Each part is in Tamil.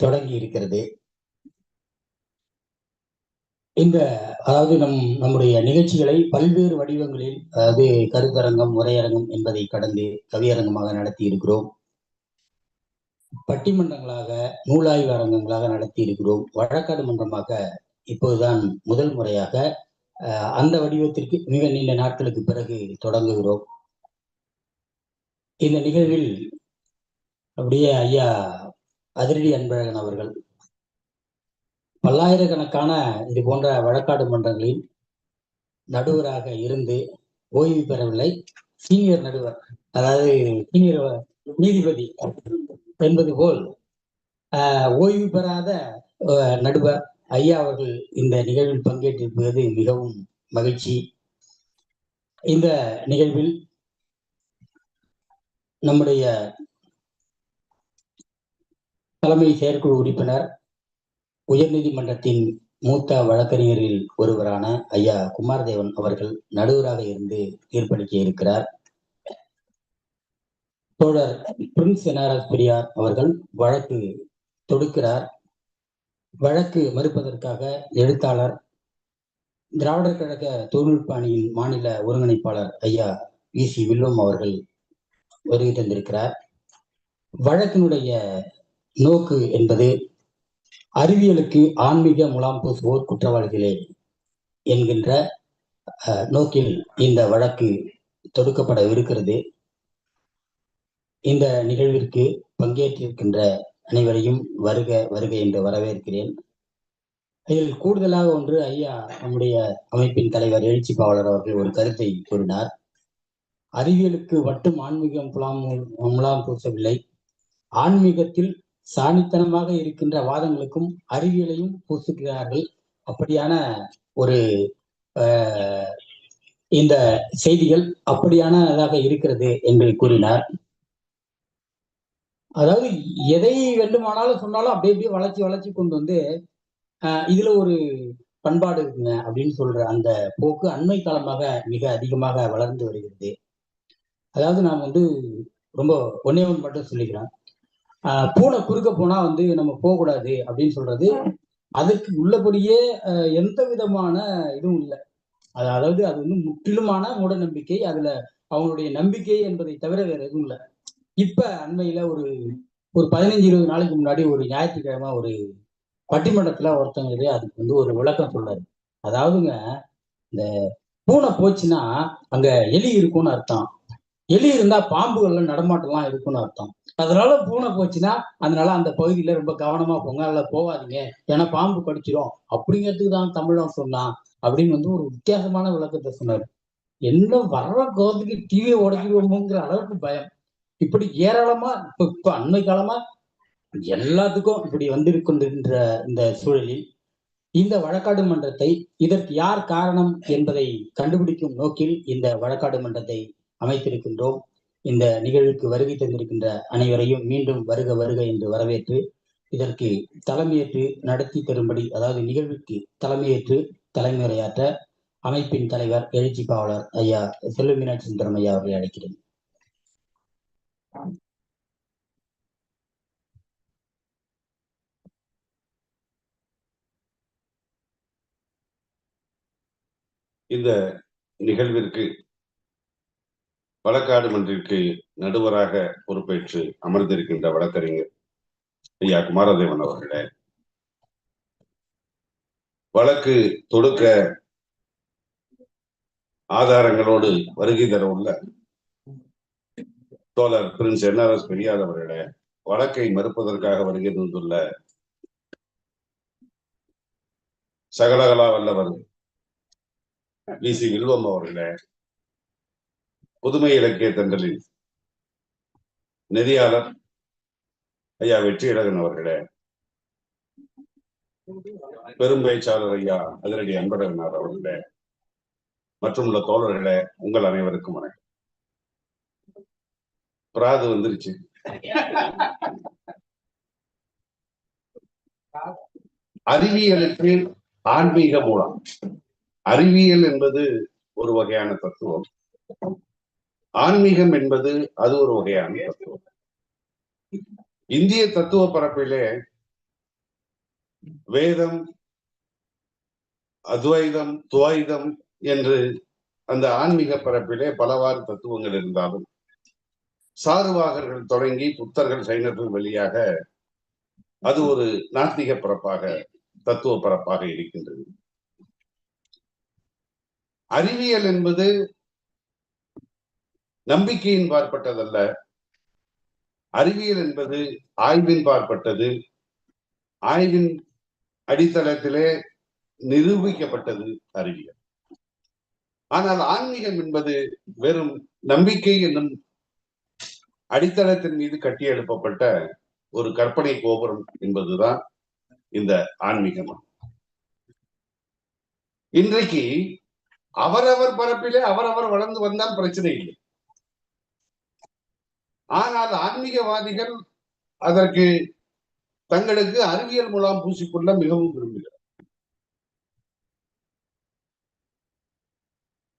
தொடங்கி இருக்கிறது. இந்த அதாவது நம் நம்முடைய நிகழ்ச்சிகளை பல்வேறு வடிவங்களில் அதாவது கருத்தரங்கம் உரையரங்கம் என்பதை கடந்து கவியரங்கமாக நடத்தி இருக்கிறோம். பட்டிமன்றங்களாக நூலாய்வு அரங்கங்களாக நடத்தி இருக்கிறோம். வழக்காடு மன்றமாக இப்போதுதான் முதல் முறையாக அஹ், அந்த வடிவத்திற்கு மிக நீண்ட நாட்களுக்கு பிறகு தொடங்குகிறோம். இந்த நிகழ்வில் அப்படியே ஐயா அதிரடி அன்பழகன் அவர்கள். பல்லாயிரக்கணக்கான இது போன்ற வழக்காடு மன்றங்களில் நடுவராக இருந்து ஓய்வு பெறவில்லை. சீனியர் நடுவர் அதாவது சீனியர் நீதிபதி என்பது போல் ஆஹ், ஓய்வு பெறாத நடுவர் ஐயா அவர்கள் இந்த நிகழ்வில் பங்கேற்றிருப்பது மிகவும் மகிழ்ச்சி. இந்த நிகழ்வில் நம்முடைய தலைமை செயற்குழு உறுப்பினர் உயர்நீதிமன்றத்தின் மூத்த வழக்கறிஞரில் ஒருவரான ஐயா குமாரதேவன் அவர்கள் நடுவராக இருந்து தீர்ப்பளிக்க இருக்கிறார். தோழர் பிரின்ஸ் என்ஆர்எஸ் பெரியார் அவர்கள் வழக்கு தொடுக்கிறார். வழக்கு மறுப்பதற்காக எழுத்தாளர் திராவிடர் கழக தொழில்நுட்ப அணியின் மாநில ஒருங்கிணைப்பாளர் ஐயா வி சி வில்வம் அவர்கள் வருகை தந்திருக்கிறார். வழக்கினுடைய நோக்கு என்பது அறிவியலுக்கு ஆன்மீக முலாம் பூசுவோர் குற்றவாளிகளே என்கின்ற நோக்கில் இந்த வழக்கு தொடுக்கப்பட இருக்கிறது இந்த நிகழ்விற்கு பங்கேற்றிருக்கின்ற அனைவரையும் வருக வருக என்று வரவேற்கிறேன். இதில் கூடுதலாக ஒன்று ஐயா நம்முடைய அமைப்பின் தலைவர் எழுச்சி பாவலர் அவர்கள் ஒரு கருத்தை கூறினார். அறிவியலுக்கு மட்டும் ஆன்மீகம் புலாம் முலாம் பூசவில்லை. ஆன்மீகத்தில் சாணித்தனமாக இருக்கின்ற வாதங்களுக்கும் அறிவியலையும் பூசுகிறார்கள். அப்படியான ஒரு அஹ், இந்த செய்திகள் அப்படியானதாக இருக்கிறது என்று கூறினார். அதாவது எதை வேண்டுமானாலும் சொன்னாலும் அப்படியே அப்படியே வளர்ச்சி வளர்ச்சி கொண்டு வந்து இதுல ஒரு பண்பாடு இருக்குங்க அப்படின்னு சொல்ற அந்த போக்கு அண்மை காலமாக மிக அதிகமாக வளர்ந்து வருகிறது. அதாவது நான் வந்து ரொம்ப ஒன்னே ஒன்று மட்டும் சொல்லிக்கிறேன். பூனை குறுக்க போனா வந்து நம்ம போகக்கூடாது அப்படின்னு சொல்றது. அதுக்கு உள்ளபடியே எந்த விதமான இதுவும் இல்லை. அது அதாவது அது வந்து முற்றிலுமான மூட நம்பிக்கை அதுல அவங்களுடைய நம்பிக்கை என்பதை தவிர வேற எதுவும் இல்லை. இப்ப அண்மையில ஒரு ஒரு பதினஞ்சு இருபது நாளைக்கு முன்னாடி ஒரு ஞாயிற்றுக்கிழமை ஒரு பட்டிமன்றத்துல ஒருத்தங்க அதுக்கு வந்து ஒரு விளக்கம் சொல்றாரு அதாவதுங்க இந்த பூனை போச்சுன்னா அங்க எலி இருக்கும்னு அர்த்தம். எலி இருந்தா பாம்புகள்ல நடமாட்டம்லாம் இருக்கும்னு அர்த்தம். அதனால பூனை போச்சுன்னா அதனால அந்த பகுதியில ரொம்ப கவனமா போங்க அதுல போகாதீங்க. ஏன்னா பாம்பு கடிச்சிரும். அப்படிங்கிறதுக்கு தான் தமிழன் சொன்னான் அப்படின்னு வந்து ஒரு வித்தியாசமான விளக்கத்தை சொன்னாரு. என்ன வர்ற கோபத்துக்கு டிவியை உடைச்சிடுவோமோங்கிற அளவுக்கு பயம். இப்படி ஏராளமா இப்ப இப்ப அண்மை காலமா எல்லாத்துக்கும் இப்படி வந்திருக்கின்ற இந்த சூழலில் இந்த வழக்காடு மன்றத்தை இதற்கு யார் காரணம் என்பதை கண்டுபிடிக்கும் நோக்கில் இந்த வழக்காடு மன்றத்தை அமைத்திருக்கின்றோம். இந்த நிகழ்வுக்கு வருகை தந்திருக்கின்ற அனைவரையும் மீண்டும் வருக வருக என்று வரவேற்று இதற்கு தலைமையேற்று நடத்தி தரும்படி அதாவது நிகழ்வுக்கு தலைமையேற்று தலைமுறையாற்ற அமைப்பின் தலைவர் எழுச்சி பாவலர் ஐயா செல்வ மீனாட்சி சுந்தரம் ஐயா அவர்களை அழைக்கிறேன். இந்த நிகழ்விற்கு வழக்காடு மன்றிற்கு நடுவராக பொறுப்பேற்று அமர்ந்திருக்கின்ற வழக்கறிஞர் ஐயா குமாரதேவன் அவர்களே. வழக்கு தொடுக்க ஆதாரங்களோடு வருகை தர உள்ள தோழர் பிரின்ஸ் என்ஆர்எஸ் பெரியார் அவர்களே வழக்கை மறுப்பதற்காக வருகை தந்துள்ள சகலகலா வல்லவர் வி சி வில்வம் அவர்களே புதுமை இலக்கிய தண்டலின் நெறியாளர் ஐயா வெற்றியழகன் அவர்களே பெரும் பேச்சாளர் ஐயா அதிரடி அன்பழகனார் அவர்களே மற்றும் உள்ள தோழர்களே உங்கள் அனைவருக்கும் வணக்கம். பிராது வந்துருச்சு. அறிவியலுக்கு ஆன்மீக மூலம். அறிவியல் என்பது ஒரு வகையான தத்துவம். ஆன்மீகம் என்பது அது ஒரு வகையான தத்துவம். இந்திய தத்துவ பரப்பிலே வேதம் அத்வைதம் துவைதம் என்று அந்த ஆன்மீக பரப்பிலே பலவாறு தத்துவங்கள் இருந்தாலும் சாருவாகர்கள் தொடங்கி புத்தர்கள் சைனர்கள் வழியாக அது ஒரு நாத்திக பரப்பாக தத்துவ பரப்பாக இருக்கின்றது. அறிவியல் என்பது நம்பிக்கையின் பார்ப்பட்டதல்ல அறிவியல் என்பது ஆய்வின் பார்ப்பட்டது ஆய்வின் அடித்தளத்திலே நிரூபிக்கப்பட்டது அறிவியல். ஆனால் ஆன்மீகம் என்பது வெறும் நம்பிக்கை என்னும் அடித்தளத்தின் மீது கட்டி எழுப்பப்பட்ட ஒரு கற்பனை கோபுரம் என்பதுதான் இந்த ஆன்மீகம். இன்றைக்கு அவரவர் பரப்பிலே அவரவர் வளர்ந்து வந்தால் பிரச்சனை இல்லை. ஆனால் ஆன்மீகவாதிகள் அதற்கு தங்களுக்கு அறிவியல் மூலம் பூசிக்கொள்ள மிகவும் விரும்புகிறார்.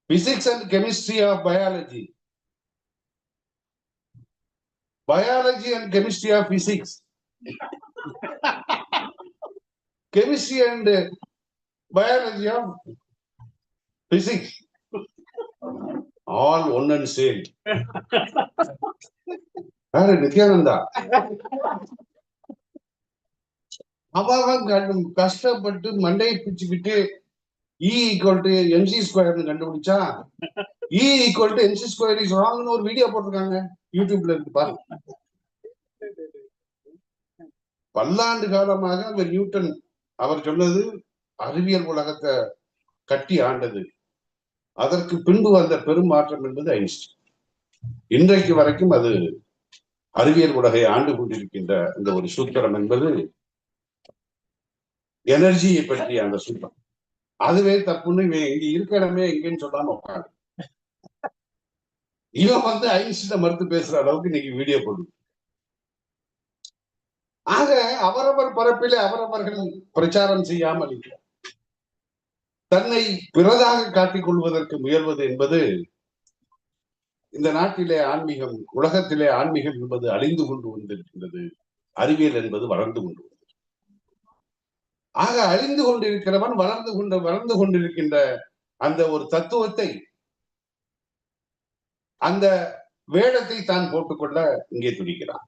Physics and chemistry of biology biology and chemistry of physics chemistry and biology of physics all one and same வேற நித்யானந்தா. அவன் கஷ்டப்பட்டு மண்டையை பிச்சுக்கிட்டு இ ஈக்குவல் டு எம்சி ஸ்கொயர்னு கண்டுபிடிச்சா E equal to MC square is ராங்னு ஒரு வீடியோ போட்டிருக்காங்க யூடியூப்ல இருக்கு பாருங்க பல்லாண்டு காலமாக அந்த நியூட்டன் அவர் சொன்னது அறிவியல் உலகத்தை கட்டி ஆண்டது. அதற்கு பின்பு வந்த பெரும் மாற்றம் என்பது ஐன்ஸ்டீன். இன்றைக்கு வரைக்கும் அது அறிவியல் உலகை ஆண்டு கொண்டிருக்கின்ற அந்த ஒரு சூத்திரம் என்பது எனர்ஜியை பற்றிய அந்த சூத்திரம். அதுவே தப்புன்னு இவன் இங்க இருக்கிடமே எங்கன்னு சொல்லாம உட்காந்து இவன் வந்து ஐன்ஸ்டீனை மறுத்து பேசுற அளவுக்கு இன்னைக்கு வீடியோ போடுது. ஆக அவரவர் பரப்பிலே அவரவர்கள் பிரச்சாரம் செய்யாமல் இருக்கிறார் தன்னை பிறதாக காட்டிக் கொள்வதற்கு முயல்வது என்பது இந்த நாட்டிலே ஆன்மீகம் உலகத்திலே ஆன்மீகம் என்பது அழிந்து கொண்டு வந்திருக்கின்றது. அறிவியல் என்பது வளர்ந்து கொண்டு ஆக அழிந்து கொண்டிருக்கிறவன் வளர்ந்து கொண்டு வளர்ந்து கொண்டிருக்கின்ற அந்த ஒரு தத்துவத்தை அந்த வேடத்தை தான் போட்டுக்கொள்ள இங்கே துடிக்கிறான்.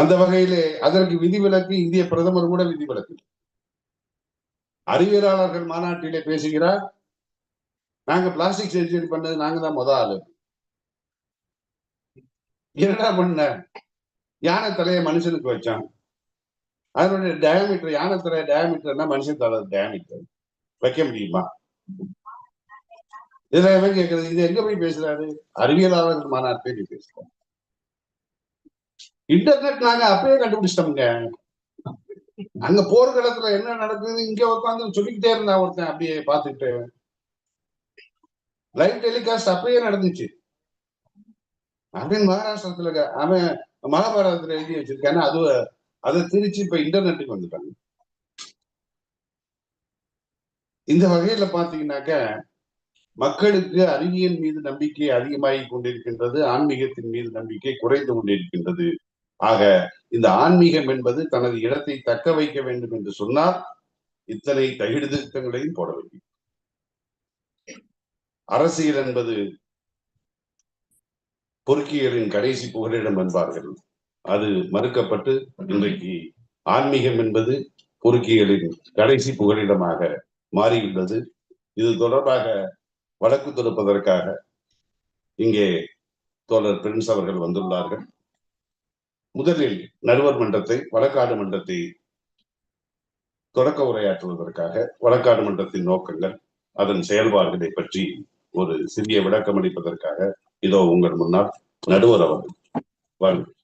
அந்த வகையிலே அதற்கு விதிவிலக்கு இந்திய பிரதமர் கூட விதிவிலக்கு அறிவியலாளர்கள் மாநாட்டிலே பேசுகிறார். நாங்க பிளாஸ்டிக் சர்ஜரி பண்ணது நாங்க தான் முத ஆளு. என்னடா பண்ண? யானை தலையை மனுஷனுக்கு வச்சான். அதனுடைய டயாமீட்டர் யானை தலைய டயாமீட்டர்னா மனுஷன் தலை டயாமீட்டர் வைக்க முடியுமா? இதுல எவன் கேட்கறது? இது எங்க போய் பேசுறாரு? அறிவியலாளர்கள் மாநாட்டிலே பேசுறாரு. இன்டர்நெட் நாங்க அப்பயே கண்டுபிடிச்சிட்டோம்ங்க. அங்க போர்க்களத்துல என்ன நடக்குது இங்க உட்காந்து சொல்லிக்கிட்டே இருந்தா ஒருத்தன் அப்படியே பாத்துக்கிட்டு லைவ் டெலிகாஸ்ட் அப்பயே நடந்துச்சு. அப்படின்னு மகாராஷ்டிரத்துல அவன் மகாபாரதத்துல எழுதி வச்சிருக்கான அது அதை திரிச்சு இப்ப இன்டர்நெட்டுக்கு வந்துட்டாங்க இந்த வகையில பாத்தீங்கன்னாக்க மக்களுக்கு அறிவியல் மீது நம்பிக்கை அதிகமாகி கொண்டிருக்கின்றது ஆன்மீகத்தின் மீது நம்பிக்கை குறைந்து கொண்டிருக்கின்றது. ஆக இந்த ஆன்மீகம் என்பது தனது இடத்தை தக்க வைக்க வேண்டும் என்று சொன்னால் இத்தனை தகிடு திருத்தங்களையும் போட வேண்டும் அரசியல் என்பது பொறுக்கியலின் கடைசி புகலிடம் என்பார்கள். அது மறுக்கப்பட்டு இன்றைக்கு ஆன்மீகம் என்பது பொறுக்கியலின் கடைசி புகலிடமாக மாறியுள்ளது. இது தொடர்பாக வழக்கு தொடுப்பதற்காக இங்கே தோழர் பிரின்ஸ் அவர்கள் வந்துள்ளார்கள். முதலில் நடுவர் மன்றத்தை வழக்காடு மன்றத்தை தொடக்க உரையாற்றுவதற்காக வழக்காடு மன்றத்தின் நோக்கங்கள் அதன் செயல்பாடுகளை பற்றி ஒரு சிறிய விளக்கம் அளிப்பதற்காக இதோ உங்கள் முன்னால் நடுவர் அவர்கள். வாருங்கள்.